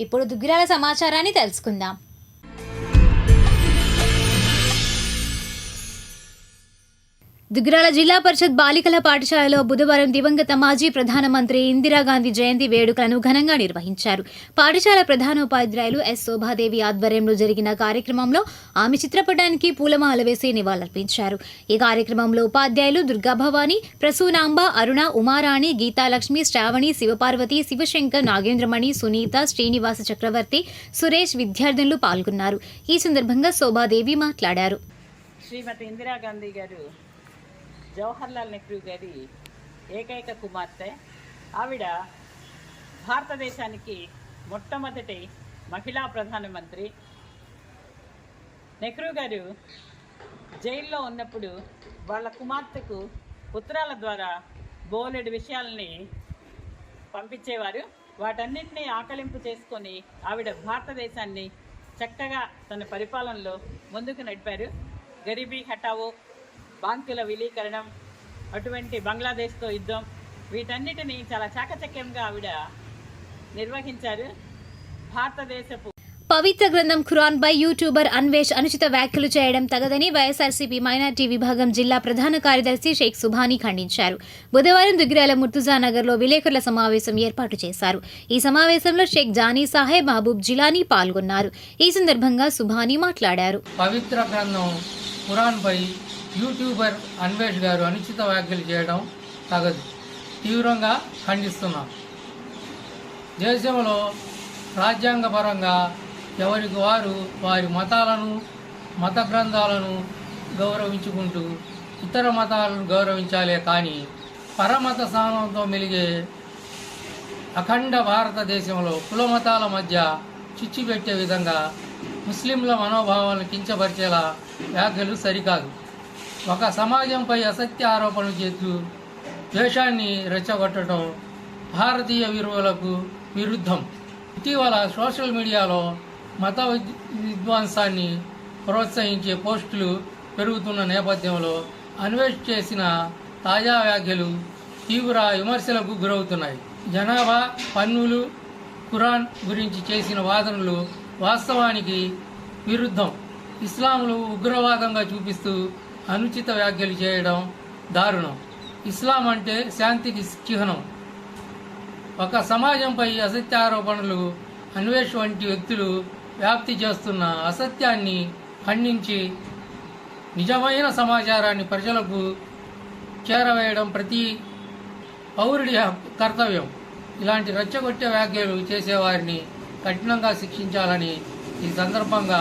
ఇప్పుడు దుగ్గిరాల సమాచారాన్ని తెలుసుకుందాం. దుగ్గరాల జిల్లా పరిషత్ బాలికల పాఠశాలలో బుధవారం దివంగత మాజీ ప్రధానమంత్రి ఇందిరాగాంధీ జయంతి వేడుకలను ఘనంగా నిర్వహించారు. పాఠశాల ప్రధానోపాధ్యాయులు ఎస్ శోభాదేవి ఆధ్వర్యంలో జరిగిన కార్యక్రమంలో ఆమె చిత్రపటానికి పూలమాల వేసి నివాళులర్పించారు. ఈ కార్యక్రమంలో ఉపాధ్యాయులు దుర్గాభవాని ప్రసూనాంబ అరుణ ఉమారాణి గీతాలక్ష్మి శ్రావణి శివపార్వతి శివశంకర్ నాగేంద్రమణి సునీత శ్రీనివాస చక్రవర్తి సురేష్ విద్యార్థినులు పాల్గొన్నారు. ఈ సందర్భంగా శోభాదేవి మాట్లాడారు. శ్రీమతి ఇందిరాగాంధీ గారు జవహర్లాల్ నెహ్రూ గారి ఏకైక కుమార్తె. ఆవిడ భారతదేశానికి మొట్టమొదటి మహిళా ప్రధానమంత్రి. నెహ్రూ గారు జైల్లో ఉన్నప్పుడు వాళ్ళ కుమార్తెకు ఉత్తరాల ద్వారా బోలెడు విషయాల్ని పంపించేవారు. వాటన్నింటినీ ఆకలింపు చేసుకొని ఆవిడ భారతదేశాన్ని చక్కగా తన పరిపాలనలో ముందుకు నడిపారు. గరీబీ హఠావో బాంకుల విలీకరణం అటువంటి బంగ్లాదేశ్తో యుద్ధం వీటన్నిటిని చాలా చాకచక్యంగా ఆవిడ నిర్వహించారు. భారతదేశపు పవిత్ర గ్రంథం ఖురాన్ పై యూట్యూబర్ అన్వేష్ అనుచిత వ్యాఖ్యలు చేయడం తగదని వైఎస్ఆర్సీపీ మైనార్టీ విభాగం జిల్లా ప్రధాన కార్యదర్శి షేక్ సుభానీ ఖండించారు. బుధవారం దుగ్గిరాల ముర్తుజా నగర్లో విలేకరుల సమావేశం ఏర్పాటు చేశారు. ఈ సమావేశంలో షేక్ జానీ సాహెబ్ మహబూబ్ జిలానీ పాల్గొన్నారు. ఈ సందర్భంగా సుభానీ మాట్లాడారు. పవిత్ర గ్రంథం ఖురాన్పై యూట్యూబర్ అన్వేష్ గారు అనుచిత వ్యాఖ్యలు చేయడం తగదు. తీవ్రంగా ఖండిస్తున్నాం. దేశంలో రాజ్యాంగపరంగా ఎవరికి వారు వారి మతాలను మత గ్రంథాలను గౌరవించుకుంటూ ఇతర మతాలను గౌరవించాలే కానీ పరమత స్థానంతో మెలిగే అఖండ భారతదేశంలో కుల మతాల మధ్య చిచ్చు పెట్టే విధంగా ముస్లింల మనోభావాలను కించపరిచేలా వ్యాఖ్యలు సరికాదు. ఒక సమాజంపై అసత్య ఆరోపణలు చేస్తూ ద్వేషాన్ని రెచ్చగొట్టడం భారతీయ విలువలకు విరుద్ధం. ఇటీవల సోషల్ మీడియాలో మత విద్- విధ్వంసాన్ని ప్రోత్సహించే పోస్టులు పెరుగుతున్న నేపథ్యంలో అన్వేష్ చేసిన తాజా వ్యాఖ్యలు తీవ్ర విమర్శలకు గురవుతున్నాయి. జనాభా పన్నులు ఖురాన్ గురించి చేసిన వాదనలు వాస్తవానికి విరుద్ధం. ఇస్లాంలు ఉగ్రవాదంగా చూపిస్తూ అనుచిత వ్యాఖ్యలు చేయడం దారుణం. ఇస్లాం అంటే శాంతికి చిహ్నం. ఒక సమాజంపై అసత్య ఆరోపణలు అన్వేష్ వంటి వ్యక్తులు వ్యాప్తి చేస్తున్న అసత్యాన్ని ఖండించి నిజమైన సమాచారాన్ని ప్రజలకు చేరవేయడం ప్రతి పౌరుడి కర్తవ్యం. ఇలాంటి రెచ్చగొట్టే వ్యాఖ్యలు చేసేవారిని కఠినంగా శిక్షించాలని ఈ సందర్భంగా